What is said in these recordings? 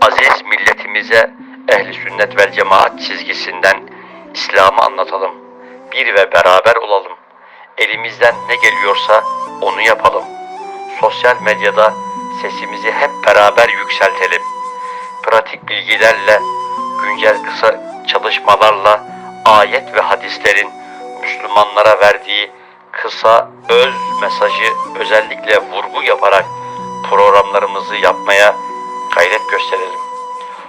aziz milletimize ehli sünnet vel cemaat çizgisinden İslam'ı anlatalım. Bir ve beraber olalım. Elimizden ne geliyorsa onu yapalım. Sosyal medyada sesimizi hep beraber yükseltelim. Pratik bilgilerle, güncel kısa çalışmalarla ayet ve hadislerin Müslümanlara verdiği kısa öz mesajı özellikle vurgu yaparak programlarımızı yapmaya gayret gösterelim.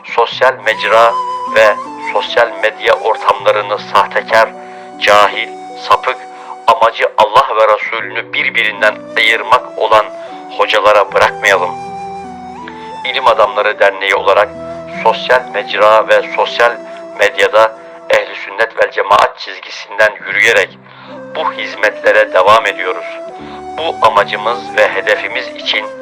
Sosyal mecra ve sosyal medya ortamlarını sahtekar, cahil, sapık, amacı Allah ve Resulünü birbirinden ayırmak olan hocalara bırakmayalım. İlim Adamları Derneği olarak sosyal mecra ve sosyal medyada ehli sünnet vel cemaat çizgisinden yürüyerek bu hizmetlere devam ediyoruz. Bu amacımız ve hedefimiz için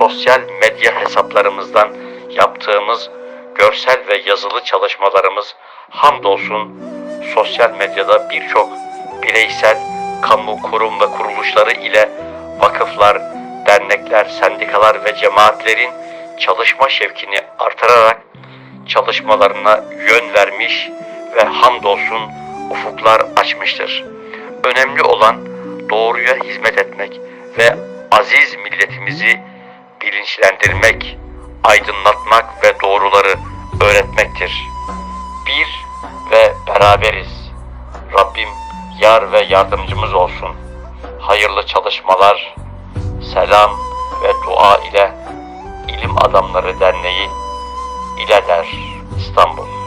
sosyal medya hesaplarımızdan yaptığımız görsel ve yazılı çalışmalarımız hamdolsun sosyal medyada birçok bireysel, kamu kurum ve kuruluşları ile vakıflar, dernekler, sendikalar ve cemaatlerin çalışma şevkini artırarak çalışmalarına yön vermiş ve hamdolsun ufuklar açmıştır. Önemli olan doğruya hizmet etmek ve aziz milletimizi bilinçlendirmek, aydınlatmak ve doğruları öğretmektir. Bir ve beraberiz. Rabbim yar ve yardımcımız olsun. Hayırlı çalışmalar, selam ve dua ile İlim Adamları Derneği İleler İstanbul